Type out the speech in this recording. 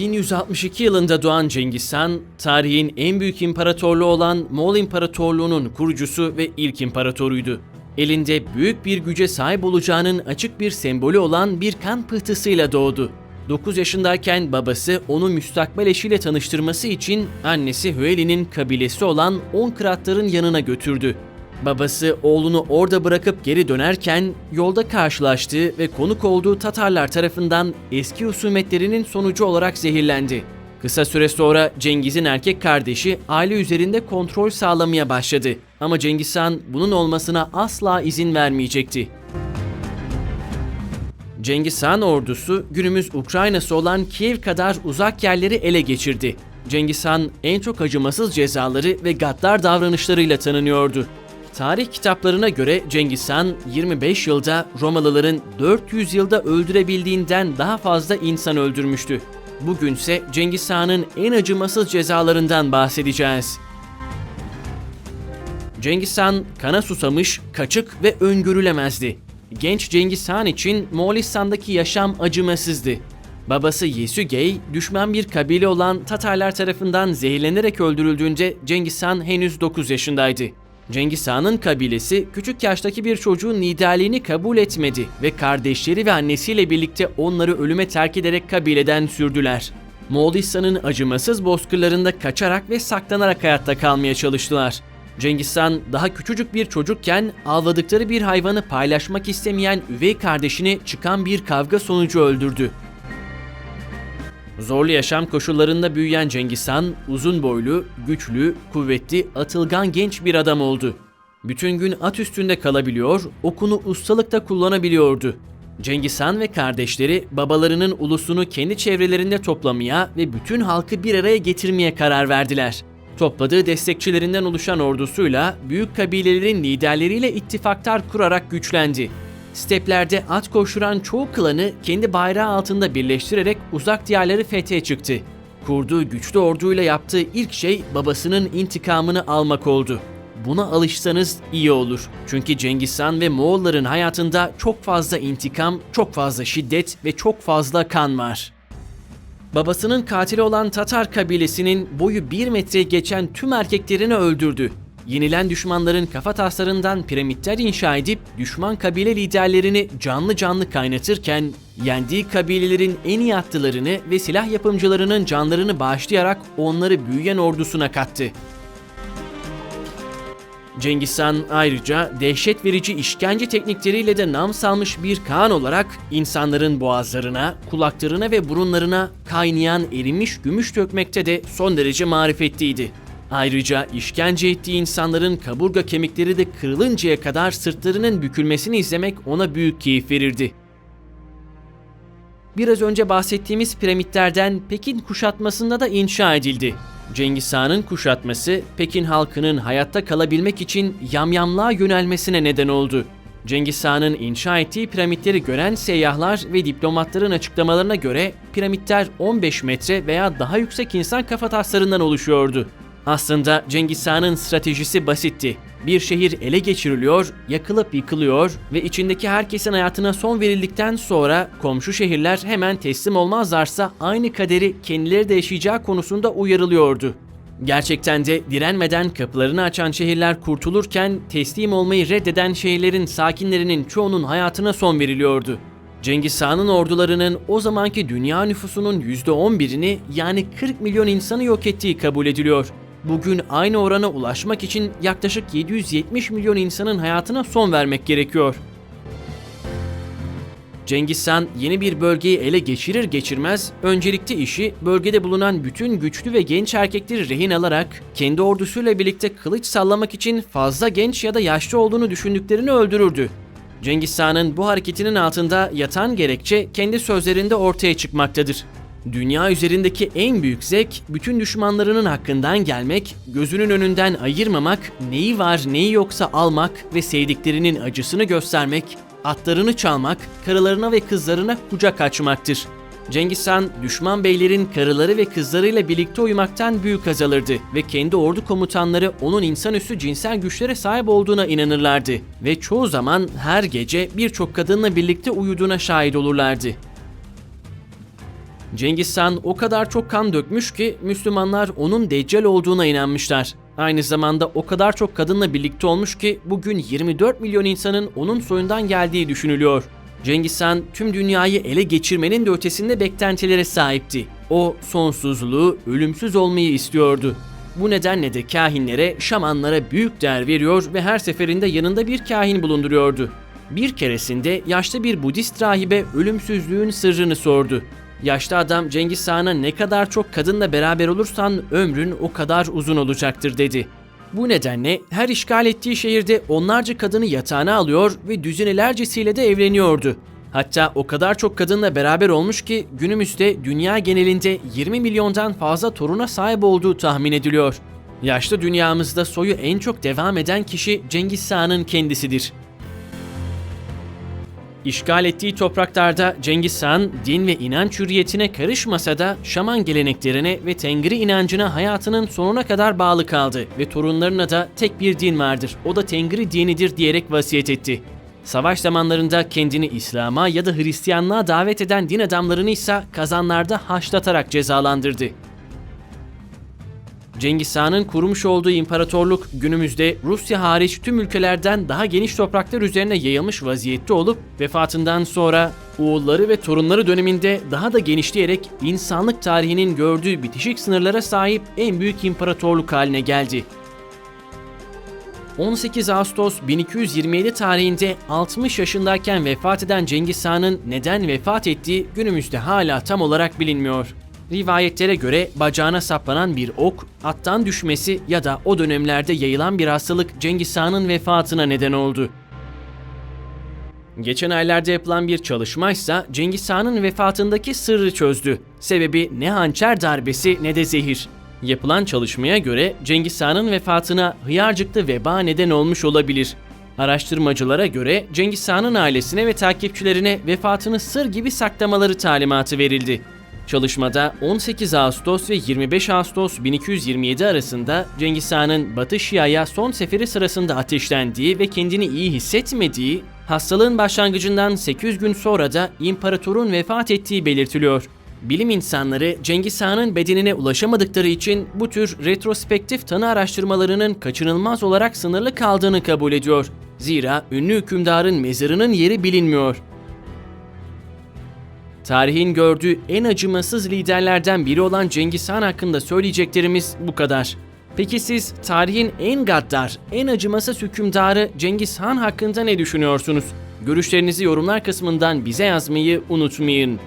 1162 yılında doğan Cengiz Han, tarihin en büyük imparatorluğu olan Moğol İmparatorluğu'nun kurucusu ve ilk imparatoruydu. Elinde büyük bir güce sahip olacağının açık bir sembolü olan bir kan pıhtısıyla doğdu. 9 yaşındayken babası onu müstakbel eşiyle tanıştırması için annesi Hüeli'nin kabilesi olan On Kıratların yanına götürdü. Babası oğlunu orada bırakıp geri dönerken yolda karşılaştığı ve konuk olduğu Tatarlar tarafından eski husumetlerinin sonucu olarak zehirlendi. Kısa süre sonra Cengiz'in erkek kardeşi aile üzerinde kontrol sağlamaya başladı. Ama Cengiz Han bunun olmasına asla izin vermeyecekti. Cengiz Han ordusu günümüz Ukrayna'sı olan Kiev kadar uzak yerleri ele geçirdi. Cengiz Han en çok acımasız cezaları ve gaddar davranışlarıyla tanınıyordu. Tarih kitaplarına göre Cengiz Han 25 yılda Romalıların 400 yılda öldürebildiğinden daha fazla insan öldürmüştü. Bugünse Cengiz Han'ın en acımasız cezalarından bahsedeceğiz. Cengiz Han kana susamış, kaçık ve öngörülemezdi. Genç Cengiz Han için Moğolistan'daki yaşam acımasızdı. Babası Yesügey, düşman bir kabile olan Tatarlar tarafından zehirlenerek öldürüldüğünde Cengiz Han henüz 9 yaşındaydı. Cengiz Han'ın kabilesi küçük yaştaki bir çocuğun liderliğini kabul etmedi ve kardeşleri ve annesiyle birlikte onları ölüme terk ederek kabileden sürdüler. Moğolistan'ın acımasız bozkırlarında kaçarak ve saklanarak hayatta kalmaya çalıştılar. Cengiz Han daha küçücük bir çocukken avladıkları bir hayvanı paylaşmak istemeyen üvey kardeşini çıkan bir kavga sonucu öldürdü. Zorlu yaşam koşullarında büyüyen Cengiz Han, uzun boylu, güçlü, kuvvetli, atılgan genç bir adam oldu. Bütün gün at üstünde kalabiliyor, okunu ustalıkla kullanabiliyordu. Cengiz Han ve kardeşleri babalarının ulusunu kendi çevrelerinde toplamaya ve bütün halkı bir araya getirmeye karar verdiler. Topladığı destekçilerinden oluşan ordusuyla büyük kabilelerin liderleriyle ittifaklar kurarak güçlendi. Steplerde at koşturan çoğu klanı kendi bayrağı altında birleştirerek uzak diyarları fethe çıktı. Kurduğu güçlü orduyla yaptığı ilk şey babasının intikamını almak oldu. Buna alışsanız iyi olur. Çünkü Cengiz Han ve Moğolların hayatında çok fazla intikam, çok fazla şiddet ve çok fazla kan var. Babasının katili olan Tatar kabilesinin boyu 1 metre geçen tüm erkeklerini öldürdü. Yenilen düşmanların kafa taslarından piramitler inşa edip düşman kabile liderlerini canlı canlı kaynatırken yendiği kabilelerin en iyi atlılarını ve silah yapımcılarının canlarını bağışlayarak onları büyüyen ordusuna kattı. Cengiz Han ayrıca dehşet verici işkence teknikleriyle de nam salmış bir Kaan olarak insanların boğazlarına, kulaklarına ve burunlarına kaynayan erimiş gümüş dökmekte de son derece marifetliydi. Ayrıca işkence ettiği insanların kaburga kemikleri de kırılıncaya kadar sırtlarının bükülmesini izlemek ona büyük keyif verirdi. Biraz önce bahsettiğimiz piramitlerden Pekin kuşatmasında da inşa edildi. Cengiz Han'ın kuşatması Pekin halkının hayatta kalabilmek için yamyamlığa yönelmesine neden oldu. Cengiz Han'ın inşa ettiği piramitleri gören seyyahlar ve diplomatların açıklamalarına göre piramitler 15 metre veya daha yüksek insan kafataslarından oluşuyordu. Aslında Cengiz Han'ın stratejisi basitti. Bir şehir ele geçiriliyor, yakılıp yıkılıyor ve içindeki herkesin hayatına son verildikten sonra komşu şehirler hemen teslim olmazlarsa aynı kaderi kendileri de yaşayacağı konusunda uyarılıyordu. Gerçekten de direnmeden kapılarını açan şehirler kurtulurken teslim olmayı reddeden şehirlerin sakinlerinin çoğunun hayatına son veriliyordu. Cengiz Han'ın ordularının o zamanki dünya nüfusunun %11'ini yani 40 milyon insanı yok ettiği kabul ediliyor. Bugün aynı orana ulaşmak için yaklaşık 770 milyon insanın hayatına son vermek gerekiyor. Cengiz Han yeni bir bölgeyi ele geçirir geçirmez öncelikli işi bölgede bulunan bütün güçlü ve genç erkekleri rehin alarak kendi ordusuyla birlikte kılıç sallamak için fazla genç ya da yaşlı olduğunu düşündüklerini öldürürdü. Cengiz Han'ın bu hareketinin altında yatan gerekçe kendi sözlerinde ortaya çıkmaktadır. Dünya üzerindeki en büyük zevk bütün düşmanlarının hakkından gelmek, gözünün önünden ayırmamak, neyi var neyi yoksa almak ve sevdiklerinin acısını göstermek, atlarını çalmak, karılarına ve kızlarına kucak açmaktır. Cengiz Han, düşman beylerin karıları ve kızlarıyla birlikte uyumaktan büyük haz alırdı ve kendi ordu komutanları onun insanüstü cinsel güçlere sahip olduğuna inanırlardı ve çoğu zaman her gece birçok kadınla birlikte uyuduğuna şahit olurlardı. Cengiz Han o kadar çok kan dökmüş ki Müslümanlar onun Deccal olduğuna inanmışlar. Aynı zamanda o kadar çok kadınla birlikte olmuş ki bugün 24 milyon insanın onun soyundan geldiği düşünülüyor. Cengiz Han tüm dünyayı ele geçirmenin de ötesinde beklentilere sahipti. O sonsuzluğu, ölümsüz olmayı istiyordu. Bu nedenle de kahinlere, şamanlara büyük değer veriyor ve her seferinde yanında bir kahin bulunduruyordu. Bir keresinde yaşlı bir Budist rahibe ölümsüzlüğün sırrını sordu. Yaşlı adam Cengiz Han'a ne kadar çok kadınla beraber olursan ömrün o kadar uzun olacaktır dedi. Bu nedenle her işgal ettiği şehirde onlarca kadını yatağına alıyor ve düzinelercesiyle de evleniyordu. Hatta o kadar çok kadınla beraber olmuş ki günümüzde dünya genelinde 20 milyondan fazla toruna sahip olduğu tahmin ediliyor. Yaşlı dünyamızda soyu en çok devam eden kişi Cengiz Han'ın kendisidir. İşgal ettiği topraklarda Cengiz Han din ve inanç hürriyetine karışmasa da şaman geleneklerine ve Tengri inancına hayatının sonuna kadar bağlı kaldı ve torunlarına da tek bir din vardır, o da Tengri dinidir diyerek vasiyet etti. Savaş zamanlarında kendini İslam'a ya da Hristiyanlığa davet eden din adamlarını ise kazanlarda haşlatarak cezalandırdı. Cengiz Han'ın kurmuş olduğu imparatorluk günümüzde Rusya hariç tüm ülkelerden daha geniş topraklar üzerine yayılmış vaziyette olup vefatından sonra oğulları ve torunları döneminde daha da genişleyerek insanlık tarihinin gördüğü bitişik sınırlara sahip en büyük imparatorluk haline geldi. 18 Ağustos 1227 tarihinde 60 yaşındayken vefat eden Cengiz Han'ın neden vefat ettiği günümüzde hala tam olarak bilinmiyor. Rivayetlere göre bacağına saplanan bir ok, attan düşmesi ya da o dönemlerde yayılan bir hastalık Cengiz Han'ın vefatına neden oldu. Geçen aylarda yapılan bir çalışmaysa Cengiz Han'ın vefatındaki sırrı çözdü. Sebebi ne hançer darbesi ne de zehir. Yapılan çalışmaya göre Cengiz Han'ın vefatına hıyarcıklı veba neden olmuş olabilir. Araştırmacılara göre Cengiz Han'ın ailesine ve takipçilerine vefatını sır gibi saklamaları talimatı verildi. Çalışmada 18 Ağustos ve 25 Ağustos 1227 arasında Cengiz Han'ın Batı Şia'ya son seferi sırasında ateşlendiği ve kendini iyi hissetmediği, hastalığın başlangıcından 800 gün sonra da imparatorun vefat ettiği belirtiliyor. Bilim insanları Cengiz Han'ın bedenine ulaşamadıkları için bu tür retrospektif tanı araştırmalarının kaçınılmaz olarak sınırlı kaldığını kabul ediyor. Zira ünlü hükümdarın mezarının yeri bilinmiyor. Tarihin gördüğü en acımasız liderlerden biri olan Cengiz Han hakkında söyleyeceklerimiz bu kadar. Peki siz tarihin en gaddar, en acımasız hükümdarı Cengiz Han hakkında ne düşünüyorsunuz? Görüşlerinizi yorumlar kısmından bize yazmayı unutmayın.